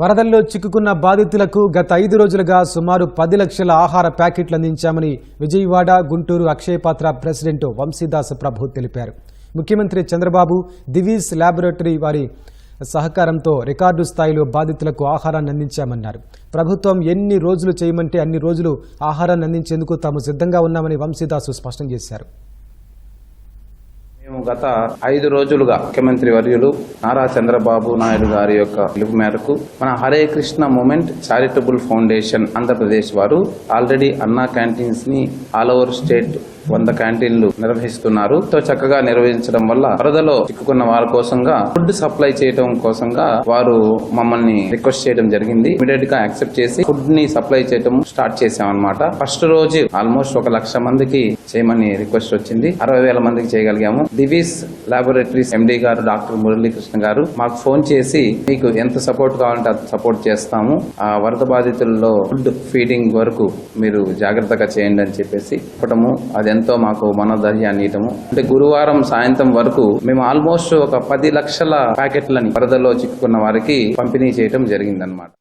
వరదల్లో చిక్కుకున్న బాధితులకు గత ఐదు రోజులుగా సుమారు పది లక్షల ఆహార ప్యాకెట్లు అందించామని విజయవాడ గుంటూరు అక్షయపాత్ర ప్రెసిడెంట్ వంశీదాస్ ప్రభు తెలిపారు. ముఖ్యమంత్రి చంద్రబాబు దివీస్ ల్యాబొరేటరీ వారి సహకారంతో రికార్డు స్థాయిలో బాధితులకు ఆహారాన్ని అందించామన్నారు. ప్రభుత్వం ఎన్ని రోజులు చేయమంటే అన్ని రోజులు ఆహారాన్ని అందించేందుకు తాము సిద్ధంగా ఉన్నామని వంశీదాసు స్పష్టం చేశారు. గత ఐదు రోజులుగా ముఖ్యమంత్రి వర్యులు నారా చంద్రబాబు నాయుడు గారి యొక్క పిలుపు మేరకు మన Hare Krishna movement charitable foundation Andhra Pradesh వారు ఆల్రెడీ అన్నా క్యాంటీన్స్ని ఆల్ ఓవర్ స్టేట్ వంద క్యాంటీన్లు నిర్వహిస్తున్నారు. తో చక్కగా నిర్వహించడం వల్ల వరదలో చిక్కుకున్న వారి కోసంగా ఫుడ్ సప్లై చేయడం కోసంగా వారు మమ్మల్ని రిక్వెస్ట్ చేయడం జరిగింది. ఇమీడియట్గా యాక్సెప్ట్ చేసి ఫుడ్ని సప్లై చేయడం స్టార్ట్ చేసాం అనమాట ఫస్ట్ రోజు ఆల్మోస్ట్ ఒక లక్ష మందికి చేయమని రిక్వెస్ట్ వచ్చింది. అరవై వేల మందికి చేయగలిగాము. దివీస్ లాబొరేటరీస్ ఎండి గారు డాక్టర్ మురళీకృష్ణ గారు మాకు ఫోన్ చేసి మీకు ఎంత సపోర్ట్ కావాలంటే అంత సపోర్ట్ చేస్తాము. ఆ వరద బాధితుల్లో ఫుడ్ ఫీడింగ్ వరకు మీరు జాగ్రత్తగా చేయండి అని చెప్పేసి చెప్పడము అది ఎంతో మాకు మనోధైర్యాన్ని ఇవ్వటము. అంటే గురువారం సాయంత్రం వరకు మేము ఆల్మోస్ట్ ఒక పది లక్షల ప్యాకెట్లని వరదలో చిక్కుకున్న వారికి పంపిణీ చేయడం జరిగిందనమాట